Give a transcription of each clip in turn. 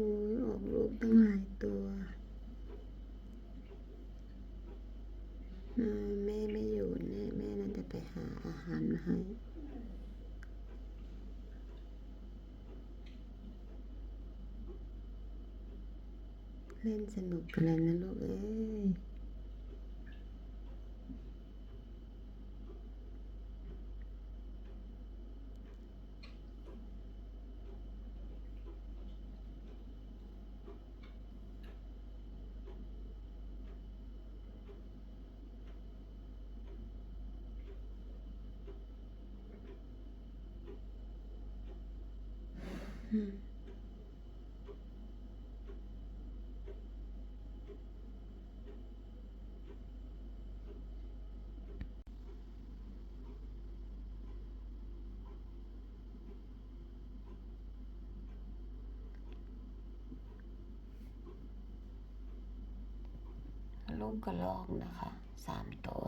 อ้ยออกลูกตั้งหลายตัวแม่ไม่อยู่แน่แม่น่าจะไปหาอาหารมาให้เล่นสนุกกันเลยนะลูกเอ้ย ลูกกระลอกนะคะสามตัว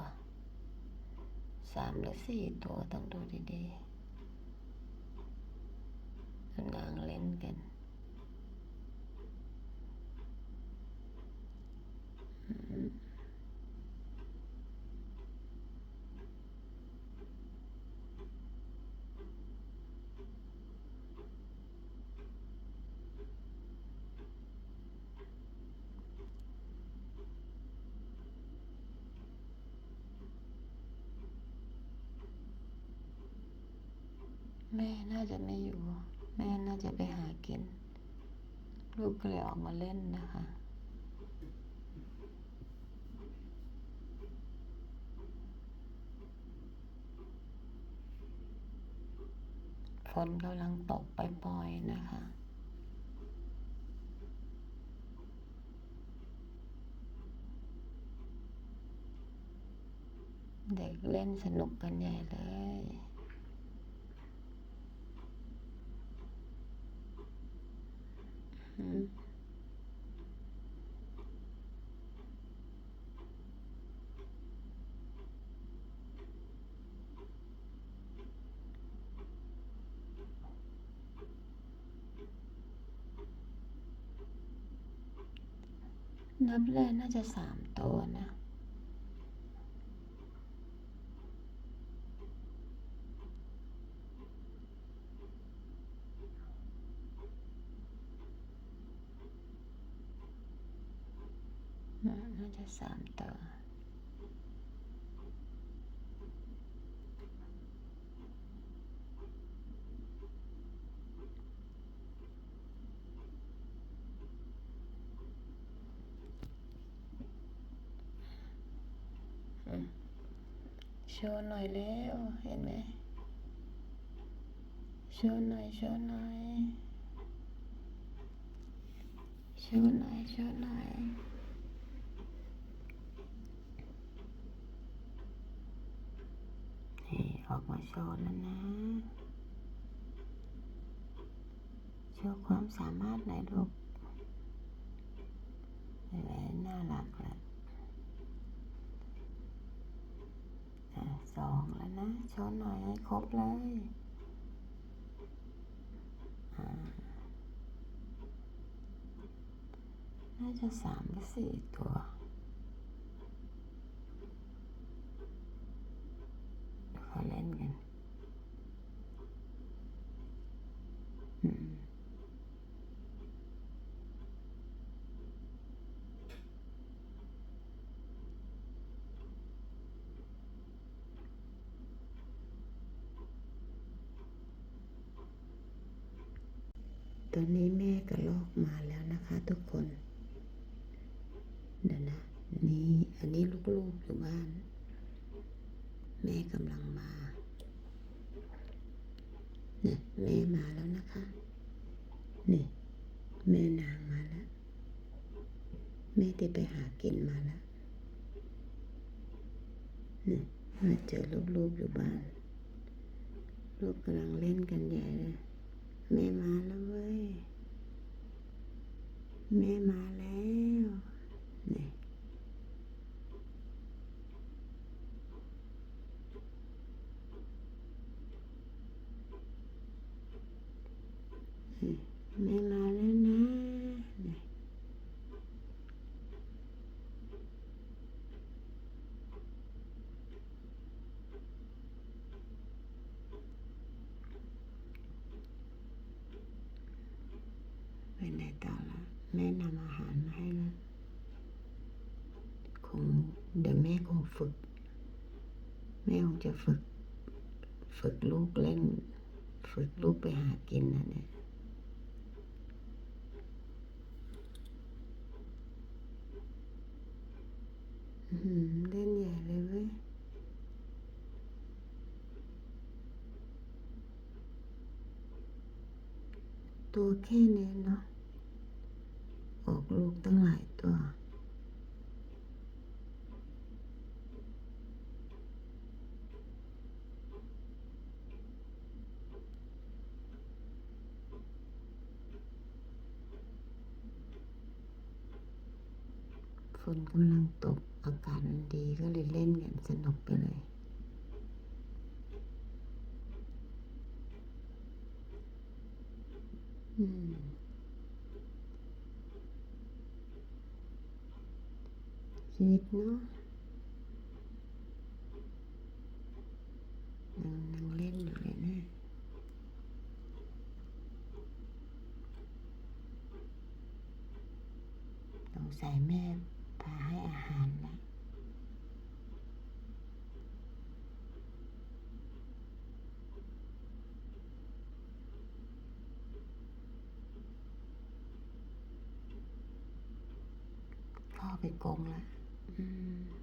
สามหรือสี่ตัวต้องดูดีๆ กำลังเล่นกันแม่น่าจะไม่อยู่ แม่น่าจะไปหากิน ลูกก็เลยออกมาเล่นนะคะฝนกำลังตกปล่อยๆนะคะ เด็กเล่นสนุกกันใหญ่เลย อืม นับเลยน่าจะสามตัวนะ น่าน่าจะสามตัวอืมโชว์หน่อยเร็วเห็นไหมโชว์หน่อยโชว์หน่อยโชว์หน่อยโชว์หน่อยนี่ ออกมาโชว์แล้วนะ โชว์ความสามารถหน่อยลูกเห็นไหมน่ารักละสองแล้วนะ โชว์หน่อยให้ครบเลยน่าจะสามหรือสี่ตัวเดี๋ยวเขาเล่นกันอืม ตอนนี้แม่กระลอกมาแล้วนะคะทุกคนเดี๋ยวนะนี่อันนี้ลูกๆอยู่บ้าน แม่กำลังมาเนี่ยแม่มาแล้วนะคะ นี่แม่นางมาแล้ว แม่ที่ไปหากินมาแล้วนี่มาเจอลูกๆอยู่บ้าน ลูกกำลังเล่นกันใหญ่เลย แม่มาแล้วเว้ย แม่มาแล้ว นี่ นี่แม่มาแล้วนะนี่ ไปไหนต่อละแม่นำอาหารมาให้แล้วคงเดี๋ยวแม่คงฝึก แม่คงจะฝึก ฝึกลูกเล่น ฝึกลูกไปหากินนะเนี่ยเล่นใหญ่เลยเว้ยตัวแค่นี้เนาะ ลูกตั้งหลายตัว ฝนกำลังตก อากาศมันดีก็เลยเล่นกันสนุกไปเลยอืม ชีวิตเนาะยังนั่งเล่นอยู่เลยนะสงสัยแม่พาให้อาหารแล้วเข้าไปกงแล้ว อืม